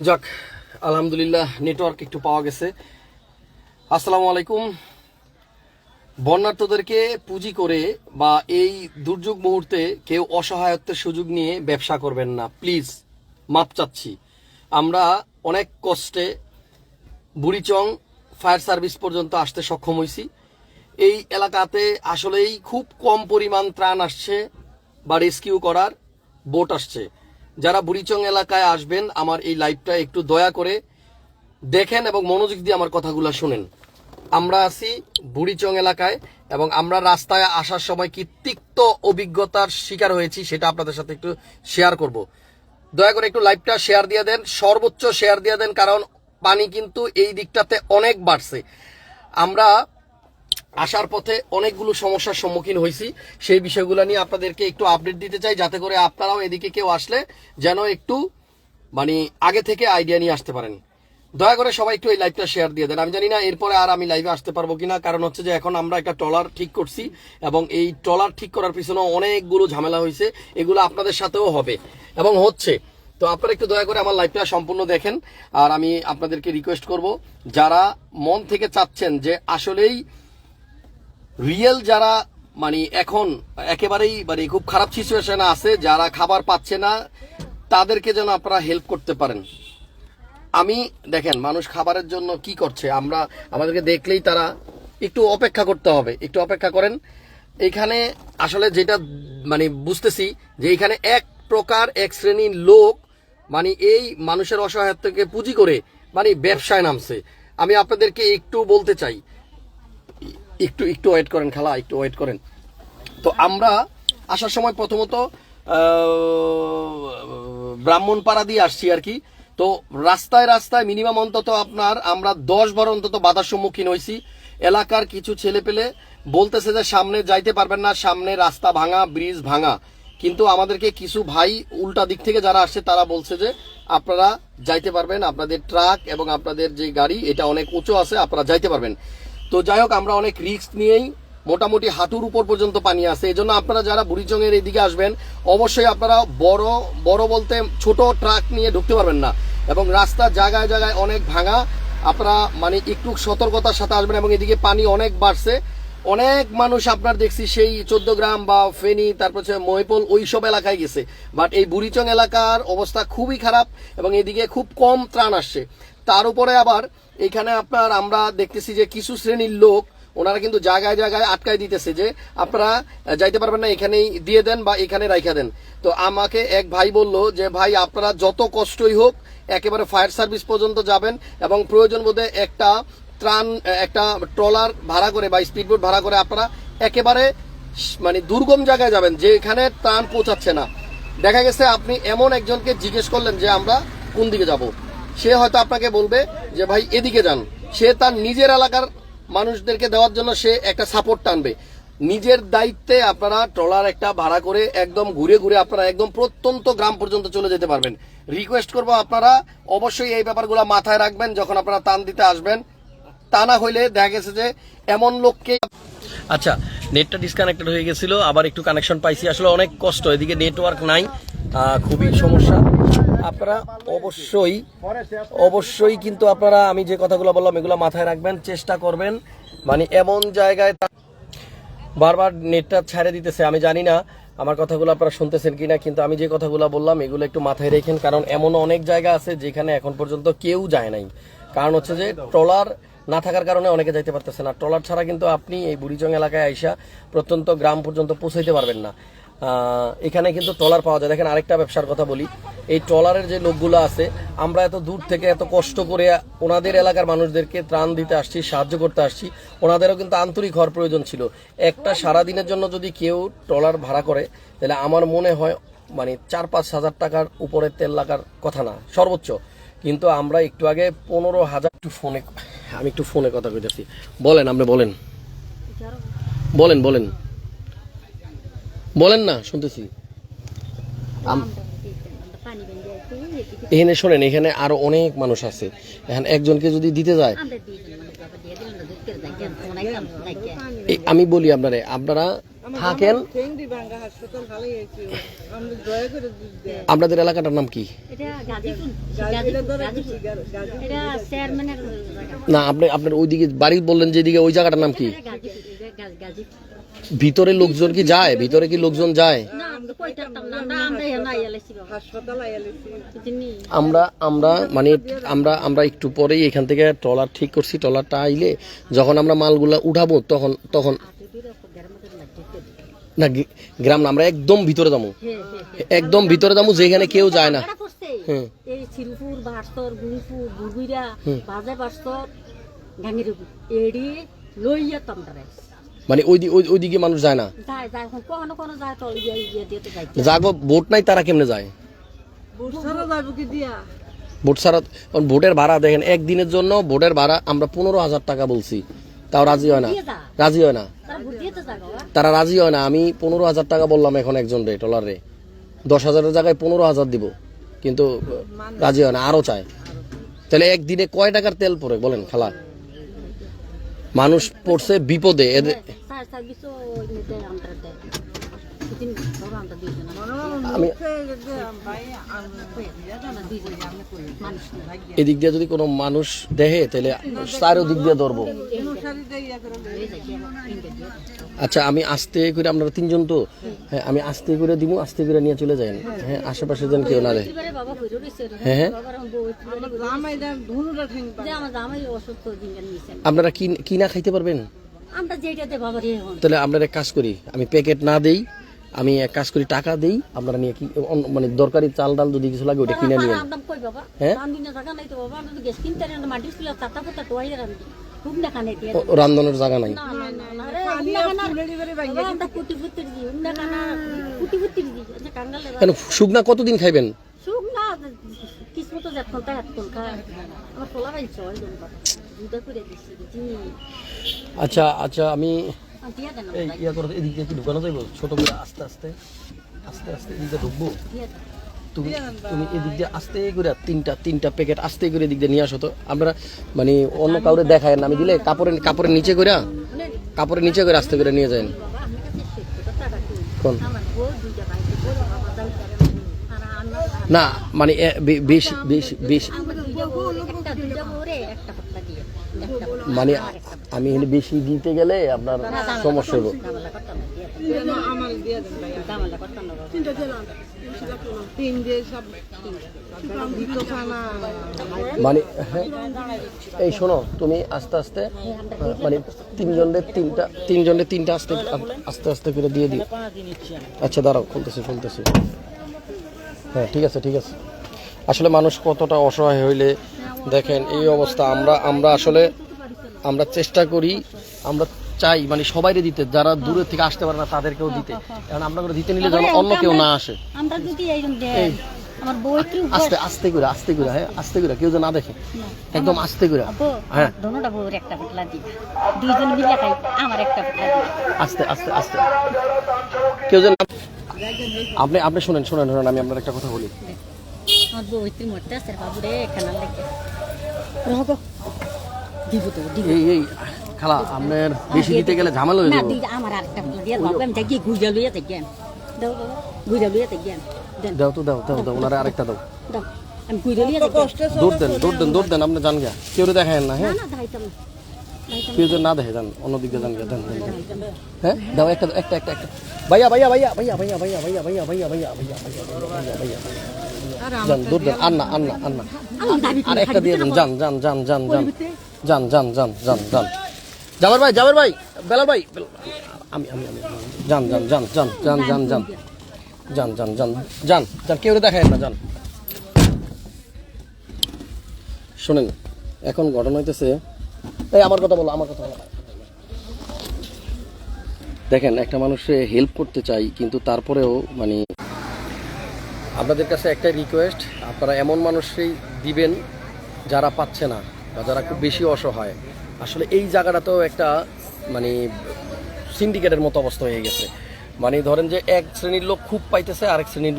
যাক, আলহামদুলিল্লাহ নেটওয়ার্ক একটু পাওয়া গেছে। আসসালামু আলাইকুম। বন্যার্থদেরকে পুঁজি করে বা এই দুর্যোগ মুহূর্তে কেউ অসহায়ত্বের সুযোগ নিয়ে ব্যবসা করবেন না। প্লিজ, মাপ চাচ্ছি। আমরা অনেক কষ্টে বুড়িচং ফায়ার সার্ভিস পর্যন্ত আসতে সক্ষম হয়েছি এই এলাকাতে আসলেই খুব কম পরিমাণ ত্রাণ আসছে বা রেস্কিউ করার বোট আসছে। যারা বুড়িচং এলাকায় আসবেন, আমার এই লাইভটা একটু দয়া করে দেখেন এবং মনোযোগ দিয়ে আমার কথাগুলো শুনেন। আমরা আছি বুড়িচং এলাকায় এবং আমরা রাস্তায় আসার সময় কি তিক্ত অভিজ্ঞতার শিকার হয়েছি সেটা আপনাদের সাথে একটু শেয়ার করব। দয়া করে একটু লাইভটা শেয়ার দিয়ে দেন, সর্বোচ্চ শেয়ার দিয়ে দেন, কারণ পানি কিন্তু এই দিকটাতে অনেক বাড়ছে। আমরা আসার পথে অনেকগুলো সমস্যার সম্মুখীন হয়েছি। সেই বিষয়গুলো নিয়ে আপনাদেরকে একটু আপডেট দিতে চাই, যাতে করে আপনারাও এদিকে কেউ আসলে যেন একটু মানে আগে থেকে আইডিয়া নিয়ে আসতে পারেন। দয়া করে সবাই একটু এই লাইভটা শেয়ার দিয়ে দেন। আমি জানি না এরপরে আর আমি লাইভে আসতে পারব কিনা, কারণ হচ্ছে যে এখন আমরা একটা ট্রলার ঠিক করছি এবং এই ট্রলার ঠিক করার পিছনে অনেকগুলো ঝামেলা হয়েছে। এগুলো আপনাদের সাথেও হবে। এবং হচ্ছে, তো আপনারা একটু দয়া করে আমার লাইভটা সম্পূর্ণ দেখেন। আর আমি আপনাদেরকে রিকোয়েস্ট করব, যারা মন থেকে চাচ্ছেন যে আসলেই রিয়েল যারা মানে এখন একেবারেই মানে খুব খারাপ সিচুয়েশনে আছে, যারা খাবার পাচ্ছে না, তাদেরকে যেন আপনারা হেল্প করতে পারেন। আমি, দেখেন, মানুষ খাবারের জন্য কি করছে, আমরা, আমাদেরকে দেখলেই তারা একটু অপেক্ষা করতে হবে, একটু অপেক্ষা করেন। এখানে আসলে যেটা মানে বুঝতেছি যে এখানে এক প্রকার, এক শ্রেণির লোক মানে এই মানুষের অসহায়ত্বকে পুঁজি করে মানে ব্যবসায় নামছে। আমি আপনাদেরকে একটু বলতে চাই একটু একটু ওয়েট করেন খালা, একটু ওয়েট করেন। তো আমরা আসার সময় প্রথমত ব্রাহ্মণপাড়া দিয়ে আসছি আর কি। তো রাস্তায় রাস্তায় মিনিমাম অন্তত আপনার আমরা দশ বার অন্তত বাধার সম্মুখীন হয়েছি এলাকার কিছু ছেলে পেলে বলতেছে যে সামনে যাইতে পারবেন না, সামনে রাস্তা ভাঙা ব্রিজ ভাঙা। কিন্তু আমাদেরকে কিছু ভাই উল্টা দিক থেকে যারা আসছে, তারা বলছে যে আপনারা যাইতে পারবেন, আপনাদের ট্রাক এবং আপনাদের যে গাড়ি, এটা অনেক উঁচু আছে, আপনারা যাইতে পারবেন। তো যাই হোক, আমরা অনেক রিস্ক নিয়েই মোটামুটি হাঁটুর উপর পর্যন্ত পানি আছে। এই জন্য আপনারা যারা বুড়িচংয়ের এদিকে আসবেন, অবশ্যই আপনারা বড় বড় বলতে ছোট ট্রাক নিয়ে ঢুকতে পারবেন না। এবং রাস্তা জায়গায় জায়গায় অনেক ভাঙা, আপনারা মানে একটু সতর্কতার সাথে আসবেন এবং এদিকে পানি অনেক বাড়ছে। অনেক মানুষ আপনার দেখছি সেই চোদ্দ গ্রাম বা ফেনী, তারপর হচ্ছে মহিপুল ওই সব এলাকায় গেছে। বাট এই বুড়িচং এলাকার অবস্থা খুবই খারাপ এবং এদিকে খুব কম ত্রাণ আসছে। তার উপরে আবার এখানে আপনার আমরা দেখতেছি যে কিছু শ্রেণির লোক, ওনারা কিন্তু জায়গায় জায়গায় আটকায় দিতেছে যে আপনারা যাইতে পারবেন না, এখানেই দিয়ে দেন বা এখানে রাইখা দেন। তো আমাকে এক ভাই বলল যে, ভাই, আপনারা যত কষ্টই হোক, একেবারে ফায়ার সার্ভিস পর্যন্ত যাবেন এবং প্রয়োজন বোধে একটা ত্রাণ, একটা ট্রলার ভাড়া করে বা স্পিডবোট ভাড়া করে আপনারা একেবারে মানে দুর্গম জায়গায় যাবেন, যেখানে ত্রাণ পৌঁছাচ্ছে না। দেখা গেছে আপনি এমন একজনকে জিজ্ঞেস করলেন যে, আমরা কোন দিকে যাব? সে হয়তো আপনাকে বলবে যে, ভাই, এদিকে যান। সে তার নিজের এলাকার মানুষদেরকে দেওয়ার জন্য সে একটা সাপোর্ট টানবে। নিজের দায়িত্বে আপনারা ট্রলার একটা ভাড়া করে একদম ঘুরে ঘুরে আপনারা একদম প্রত্যন্ত গ্রাম পর্যন্ত চলে যেতে পারবেন। রিকোয়েস্ট করব আপনারা অবশ্যই এই ব্যাপারগুলো মাথায় রাখবেন যখন আপনারা টান দিতে আসবেন। তা না হইলে দেখা গেছে যে, এমন লোককে আচ্ছা নেটটা ডিসকানেক্টেড হয়ে গেছিল, আবার একটু কানেকশন পাইছি। আসলে অনেক কষ্ট, এদিকে নেটওয়ার্ক নাই। খুবই সমস্যা। আপনারা অবশ্যই অবশ্যই কিন্তু আপনারা, আমি যে কথাগুলো বললাম, এগুলো মাথায় রাখবেন, চেষ্টা করবেন। মানে এমন জায়গায় বারবার নেটটা ছেড়ে দিতেছে, আমি জানি না আমার কথাগুলো আপনারা শুনতেছেন কিনা, কিন্তু আমি যে কথাগুলো বললাম, এগুলো একটু মাথায় রেখেন, কারণ এমন অনেক জায়গা আছে যেখানে এখন পর্যন্ত কেউ যায় নাই। কারণ হচ্ছে যে, ট্রলার না থাকার কারণে অনেকে যাইতে পারতেছে না। ট্রলার ছাড়া কিন্তু আপনি এই বুড়িচং এলাকায় আইসা প্রত্যন্ত গ্রাম পর্যন্ত পৌঁছাইতে পারবেন না। এখানে কিন্তু ট্রলার পাওয়া যায়। দেখেন আরেকটা ব্যবসার কথা বলি। এই ট্রলারের যে লোকগুলো আছে, আমরা এত দূর থেকে এত কষ্ট করে ওনাদের এলাকার মানুষদেরকে ত্রাণ দিতে আসছি, সাহায্য করতে আসছি, ওনাদেরও কিন্তু আন্তরিক হওয়ার প্রয়োজন ছিল। একটা সারা দিনের জন্য যদি কেউ ট্রলার ভাড়া করে, তাহলে আমার মনে হয় মানে চার পাঁচ হাজার টাকার উপরে তেল লাগার কথা না, সর্বোচ্চ। কিন্তু আমরা একটু আগে পনেরো হাজার একটু ফোনে আমি একটু ফোনে কথা কইতেছি। বলেন, আপনি বলেন। বলেন বলেন। বলেন না শুনতেছি। এখানে শোনেন এখানে আরও অনেক মানুষ আছে। এখানে একজনকে যদি দিতে যায় এই আমি বলি আপনারে আপনারা থাকেন আপনাদের এলাকাটার নাম কি? না আপনি আপনার ওইদিকে বাড়ি বললেন যেদিকে ওই জায়গাটার নাম কি? ভিতরে লোকজন কি যায়? ভিতরে কি লোকজন যায়? আমরা আমরা মানে আমরা আমরা একটু পরেই এখান থেকে ট্রলার ঠিক করছি ট্রলারটা আইলে যখন আমরা মালগুলা উঠাবো তখন তখন না গ্রাম না আমরা একদম ভিতরে যাব। একদম ভিতরে দামো যেখানে কেউ যায় না। মানে ওই ওইদিকে মানুষ যায় না। ইয়ে ইয়ে যাগো ভোট নাই তারা কেমনে যায়? ভোট ছাড়া ভোটের ভাড়া দেখেন একদিনের জন্য ভোটের ভাড়া আমরা পনেরো হাজার টাকা বলছি। তাও রাজি হয় না। রাজি হয় না। তারা রাজি হয় না। আমি পনেরো হাজার টাকা বললাম এখন একজন রে টলার রে। দশ হাজারের জায়গায় পনেরো হাজার দিব। কিন্তু রাজি হয় না আরও চায়। তাহলে একদিনে কয় টাকার তেল পড়ে বলেন খালা? মানুষ পড়ছে বিপদে এদের আমি এদিক দিয়ে যদি কোনো মানুষ দেহে তাহলে তার দিক দিয়ে ধরব। আচ্ছা আমি আস্তে করে আপনারা তিনজন তো হ্যাঁ আমি আস্তে করে দিব আস্তে করে নিয়ে চলে যাই। হ্যাঁ আশেপাশে যেন কেউ না হ্যাঁ হ্যাঁ। আপনারা কি না খাইতে পারবেন? তাহলে আপনারা এক কাজ করি আমি প্যাকেট না দেই আমি এক কাজ করি টাকা দিই আপনারা নিয়ে কি মানে দরকারি চাল ডাল যদি কিছু লাগে ওটা কিনে নিয়ে হ্যাঁ? রান্ধনের জায়গা নাই কেন শুকনা কতদিন খাইবেন? আচ্ছা আচ্ছা আমি এই ইয়া করে এদিক দিয়ে কি ঢুকানো যাইব? ছোট করে আস্তে আস্তে আস্তে আস্তে এদিক দিয়ে ঢুকবো। তুমি তুমি এদিক দিয়ে আস্তে করে তিনটা তিনটা প্যাকেট আস্তে করে এদিক দিয়ে নিয়ে আসো তো। আপনারা মানে অন্য কাউরে দেখায় না আমি দিলে কাপড়ের কাপড়ের নিচে করে কাপড়ের নিচে করে আস্তে করে নিয়ে যায় আমার কোন? আমার আমার না মানে বেশি বেশি বেশি। আমার। মানে আমি এখানে বেশি দিতে গেলে আপনার সমস্যা হবে। মানে হ্যাঁ এই শোনো তুমি আস্তে আস্তে মানে তিনজনের তিনটা তিনজনের তিনটা আস্তে আস্তে আস্তে করে দিয়ে দিও। আচ্ছা দাঁড়াও খুলতেছি খুলতেছি। হ্যাঁ ঠিক আছে ঠিক আছে। আসলে মানুষ কতটা অসহায় হইলে দেখেন এই অবস্থা। আমরা আমরা আসলে আমরা চেষ্টা করি আমরা চাই মানে সবাইরে দিতে যারা দূরে থেকে আসতে পারে না তাদেরকেও দিতে। কারণ আমরা করে দিতে নিলে যেন অন্য কেউ না আসে। আমরা যদি আস্তে আস্তে করে আস্তে করে হ্যাঁ আস্তে করে কেউ যেন না দেখে। একদম আস্তে করে। হ্যাঁ। দোনোটা বউর একটা পাতলা দিই দুইজন মিলে খাই আমার একটা পাতলা দিই আস্তে আস্তে আস্তে। কেউ যেন আপনি আপনি শুনেন শুনেন শুনেন আমি আপনার একটা কথা বলি। আমার বউ মরতে আছে বাবু রে খানা লাগে। এই এই খালা আপনার বেশি দিতে গেলে ঝামেলা হয়ে না যাবে দিই আমার আরেকটা দিয়ে বাবু আমি যাই গুজা লইয়া থাকি দাও গুজা লইয়া দেন দাও তো দাও দাও দাও ওনারে আরেকটা দাও দাও আমি গুজা লইয়া থাকি দৌড় দেন দৌড় দেন দৌড় দেন আপনি জান গা কেউ দেখেন না না হ্যাঁ না না কেউ না দেখে যান অন্যদিকে যান গা দেন দেন, দেন। হ্যাঁ দাও একটা একটা একটা একটা ভাইয়া ভাইয়া ভাইয়া ভাইয়া ভাইয়া ভাইয়া ভাইয়া ভাইয়া ভাইয়া ভাইয়া ভাইয়া ভাইয়া ভাইয়া ভাইয়া দাবি আর একটা দিয়ে দেন জামার ভাই জামার ভাই বেলা ভাই আমি আমি আমি কেউ দেখায় না শোনেন এখন ঘটনা হইতেছে এই আমার কথা বলো আমার কথা বলো দেখেন একটা মানুষে হেল্প করতে চাই কিন্তু তারপরেও মানে আপনাদের কাছে একটাই রিকোয়েস্ট আপনারা এমন মানুষই দিবেন যারা পাচ্ছে না বা যারা খুব বেশি অসহায়। আসলে এই জায়গাটাতেও একটা মানে সিন্ডিকেটের মতো অবস্থা হয়ে গেছে। মানে ধরেন যে এক শ্রেণির লোক খুব পাইতেছে, আরেক শ্রেণির